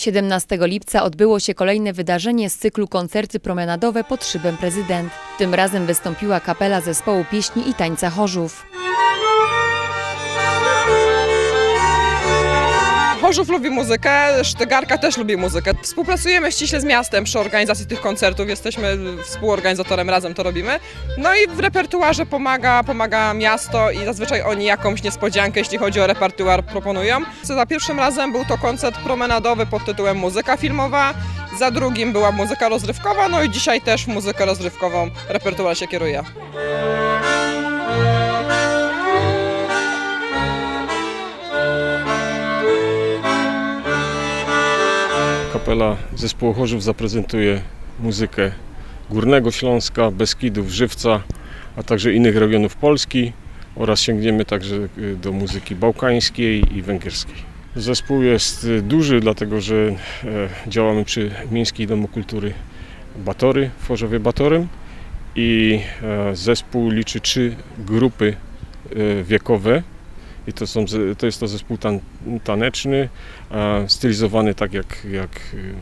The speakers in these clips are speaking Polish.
17 lipca odbyło się kolejne wydarzenie z cyklu koncerty promenadowe pod szybem prezydent. Tym razem wystąpiła kapela zespołu pieśni i tańca Chorzów. Chorzów lubi muzykę, Sztygarka też lubi muzykę. Współpracujemy ściśle z miastem przy organizacji tych koncertów, jesteśmy współorganizatorem, razem to robimy. No i w repertuarze pomaga, pomaga miasto i zazwyczaj oni jakąś niespodziankę, jeśli chodzi o repertuar, proponują. Za pierwszym razem był to koncert promenadowy pod tytułem Muzyka filmowa, za drugim była muzyka rozrywkowa, no i dzisiaj też muzykę rozrywkową repertuar się kieruje. Kapela zespołu Chorzów zaprezentuje muzykę Górnego Śląska, Beskidów, Żywca, a także innych regionów Polski oraz sięgniemy także y, do muzyki bałkańskiej i węgierskiej. Zespół jest y, duży, dlatego że e, działamy przy Miejskiej Domu Kultury Batory w Chorzowie Batorym i e, zespół liczy trzy grupy e, wiekowe. I to, są, to jest to zespół tan, taneczny, stylizowany tak jak, jak y,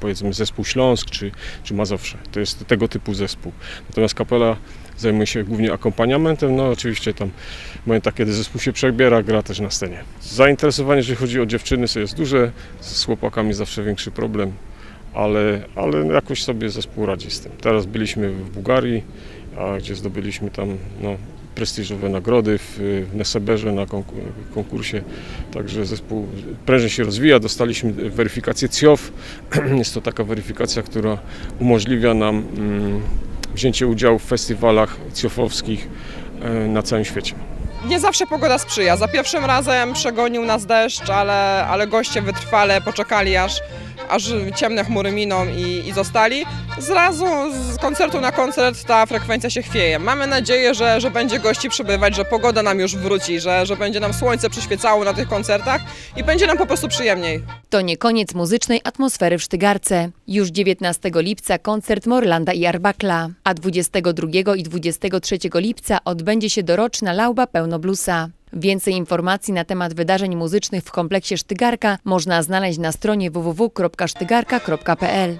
powiedzmy zespół Śląsk czy, czy Mazowsze. To jest tego typu zespół. Natomiast kapela zajmuje się głównie akompaniamentem, no oczywiście tam w momentach, kiedy zespół się przebiera, gra też na scenie. Zainteresowanie, jeżeli chodzi o dziewczyny, jest duże, z chłopakami zawsze większy problem, ale, ale jakoś sobie zespół radzi z tym. Teraz byliśmy w Bułgarii, a gdzie zdobyliśmy tam no, prestiżowe nagrody w, Neseberze na konku- konkursie. Także zespół prężnie się rozwija. Dostaliśmy weryfikację CIOF. Jest to taka weryfikacja, która umożliwia nam mm, wzięcie udziału w festiwalach CIOF-owskich e, na całym świecie. Nie zawsze pogoda sprzyja. Za pierwszym razem przegonił nas deszcz, ale, ale goście wytrwale poczekali aż, aż ciemne chmury miną i, i zostali. Zrazu z koncertu na koncert ta frekwencja się chwieje. Mamy nadzieję, że, że będzie gości przybywać, że pogoda nam już wróci, że, że będzie nam słońce przyświecało na tych koncertach i będzie nam po prostu przyjemniej. To nie koniec muzycznej atmosfery w Sztygarce. Już 19 lipca koncert Morlanda i Arbakla, a 22 i 23 lipca odbędzie się doroczna lauba pełnoblusa. Więcej informacji na temat wydarzeń muzycznych w kompleksie Sztygarka można znaleźć na stronie www.sztygarka.pl.